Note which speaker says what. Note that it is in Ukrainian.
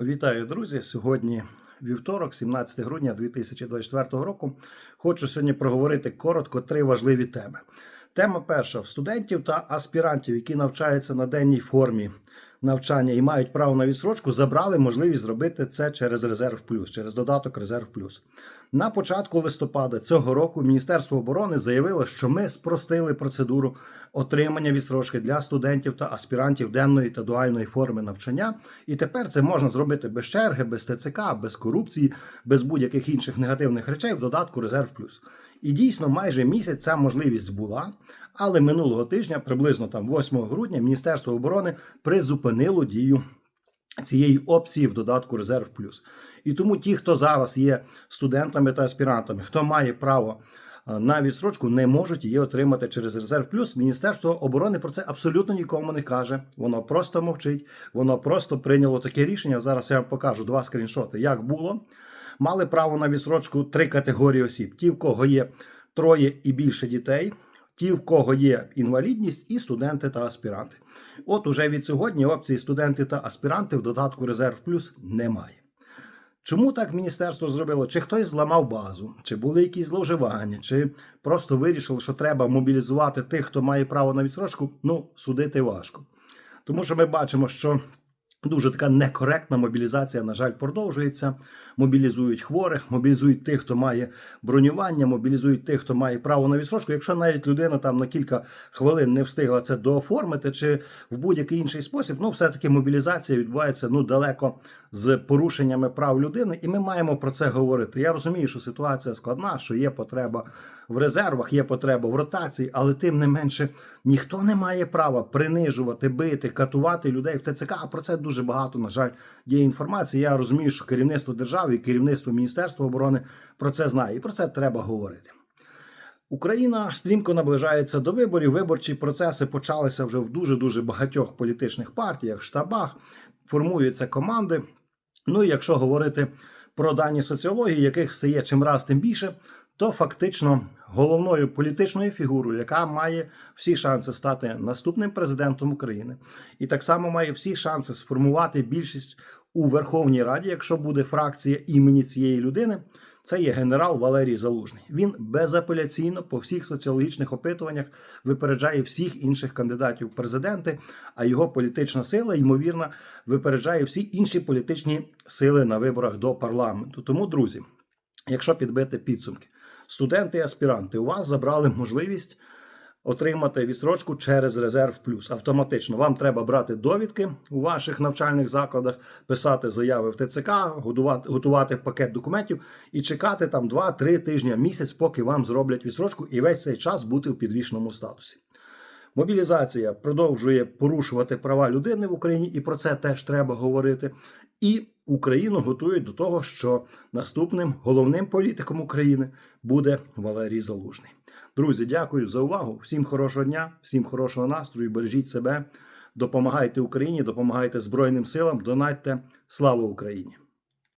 Speaker 1: Вітаю, друзі! Сьогодні вівторок, 17 грудня 2024 року. Хочу сьогодні проговорити коротко три важливі теми. Тема перша: студентів та аспірантів, які навчаються на денній формі навчання і мають право на відсрочку, забрали можливість зробити це через резерв плюс, через додаток Резерв Плюс. На початку листопада цього року Міністерство оборони заявило, що ми спростили процедуру отримання відсрочки для студентів та аспірантів денної та дуальної форми навчання. І тепер це можна зробити без черги, без ТЦК, без корупції, без будь-яких інших негативних речей в додатку Резерв Плюс. І дійсно, майже місяць ця можливість була. Але минулого тижня, приблизно там 8 грудня, Міністерство оборони призупинило дію цієї опції в додатку Резерв Плюс. І тому ті, хто зараз є студентами та аспірантами, хто має право е, на відсрочку, не можуть її отримати через Резерв Плюс. Міністерство оборони про це абсолютно нікому не каже. Воно просто мовчить, воно просто прийняло таке рішення. Зараз я вам покажу два скріншоти, як було. Мали право на відсрочку три категорії осіб: ті, в кого є троє і більше дітей. Ті, в кого є інвалідність, і студенти та аспіранти. От уже від сьогодні опції студенти та аспіранти в додатку Резерв Плюс немає. Чому так міністерство зробило? Чи хтось зламав базу, чи були якісь зловживання, чи просто вирішили, що треба мобілізувати тих, хто має право на відсрочку? Ну, судити важко. Тому що ми бачимо, що Дуже така некоректна мобілізація, на жаль, продовжується. Мобілізують хворих, мобілізують тих, хто має бронювання, мобілізують тих, хто має право на відсрочку. Якщо навіть людина там на кілька хвилин не встигла це дооформити, чи в будь-який інший спосіб, ну все-таки мобілізація відбувається ну далеко з порушеннями прав людини, і ми маємо про це говорити. Я розумію, що ситуація складна, що є потреба в резервах, є потреба в ротації, але тим не менше ніхто не має права принижувати, бити, катувати людей в ТЦК. А про це дуже багато, на жаль, є інформації. Я розумію, що керівництво держави і керівництво Міністерства оборони про це знає, і про це треба говорити. Україна стрімко наближається до виборів. Виборчі процеси почалися вже в дуже дуже багатьох політичних партіях, штабах, формуються команди. Ну і якщо говорити про дані соціології, яких стає чим раз тим більше, то фактично головною політичною фігурою, яка має всі шанси стати наступним президентом України, і так само має всі шанси сформувати більшість у Верховній Раді, якщо буде фракція імені цієї людини. Це є генерал Валерій Залужний. Він безапеляційно по всіх соціологічних опитуваннях випереджає всіх інших кандидатів в президенти, а його політична сила, ймовірно, випереджає всі інші політичні сили на виборах до парламенту. Тому, друзі, якщо підбити підсумки, студенти і аспіранти у вас забрали можливість отримати відсрочку через резерв плюс. Автоматично вам треба брати довідки у ваших навчальних закладах, писати заяви в ТЦК, готувати, готувати пакет документів і чекати там 2-3 тижні місяць, поки вам зроблять відсрочку, і весь цей час бути в підвішеному статусі. Мобілізація продовжує порушувати права людини в Україні, і про це теж треба говорити. І Україну готують до того, що наступним головним політиком України буде Валерій Залужний. Друзі, дякую за увагу. Всім хорошого дня, всім хорошого настрою. Бережіть себе, допомагайте Україні, допомагайте Збройним силам, донатьте. Слава Україні!